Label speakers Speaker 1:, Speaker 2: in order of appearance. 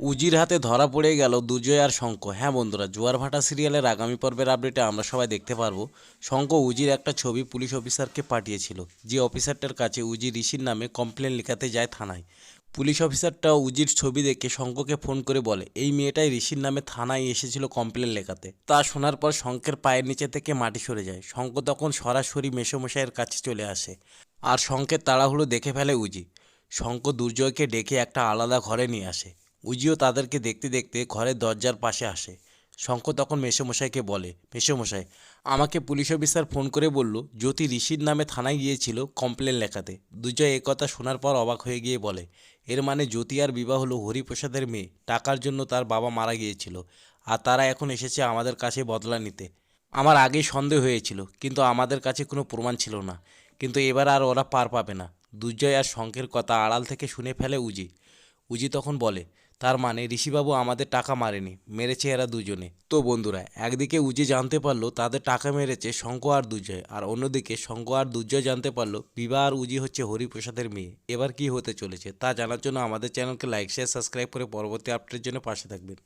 Speaker 1: উজির হাতে ধরা পড়ে গেল দুজয় আর শঙ্খ। হ্যাঁ বন্ধুরা, জোয়ার ভাটা সিরিয়ালের আগামী পর্বের আপডেটে আমরা সবাই দেখতে পারব। শঙ্খ উজির একটা ছবি পুলিশ অফিসারকে পাঠিয়েছিল, যে অফিসারটার কাছে উজি ঋষির নামে কমপ্লেন লেখাতে যায় থানায়। পুলিশ অফিসারটা উজির ছবি দেখে শঙ্ককে ফোন করে বলে, এই মেয়েটাই ঋষির নামে থানায় এসেছিল কমপ্লেন লেখাতে। তা শোনার পর শঙ্কের পায়ের নিচে থেকে মাটি সরে যায়। শঙ্ক তখন সরাসরি মেসোমশাইয়ের কাছে চলে আসে আর শঙ্কের তাড়াহুড়ো দেখে ফেলে উজি শঙ্ক দুর্জয়কে ডেকে একটা আলাদা ঘরে নিয়ে আসে। উজিও তাদেরকে দেখতে দেখতে ঘরের দরজার পাশে আসে। শঙ্খ তখন মেসোমশাইকে বলে, মেসোমশাই, আমাকে পুলিশ অফিসার ফোন করে বলল, জ্যোতি ঋষির নামে থানায় গিয়েছিল কমপ্লেন লেখাতে। দুজয় কথা শোনার পর অবাক হয়ে গিয়ে বলে, এর মানে জ্যোতি আর বিবাহ হলো হরিপ্রসাদের মেয়ে। টাকার জন্য তার বাবা মারা গিয়েছিল, আর তারা এখন এসেছে আমাদের কাছে বদলা নিতে। আমার আগেই সন্দেহ হয়েছিল, কিন্তু আমাদের কাছে কোনো প্রমাণ ছিল না। কিন্তু এবার আর ওরা পার পাবে না। দুর্জয় আর শঙ্কের কথা আড়াল থেকে শুনে ফেলে উজি। উজি তখন বলে, তার মানে ঋষিবাবু আমাদের টাকা মারেনি, মেরেছে এরা দুজনে। তো বন্ধুরা, একদিকে উজি জানতে পারল তাদের টাকা মেরেছে শঙ্ক আর দুর্জয়, আর অন্যদিকে শঙ্ক আর দুর্জয় জানতে পারল বিবাহ আর উজি হচ্ছে হরিপ্রসাদের মেয়ে। এবার কি হতে চলেছে তা জানার জন্য আমাদের চ্যানেলকে লাইক, শেয়ার, সাবস্ক্রাইব করে পরবর্তী আপডেটের জন্য পাশে থাকবেন।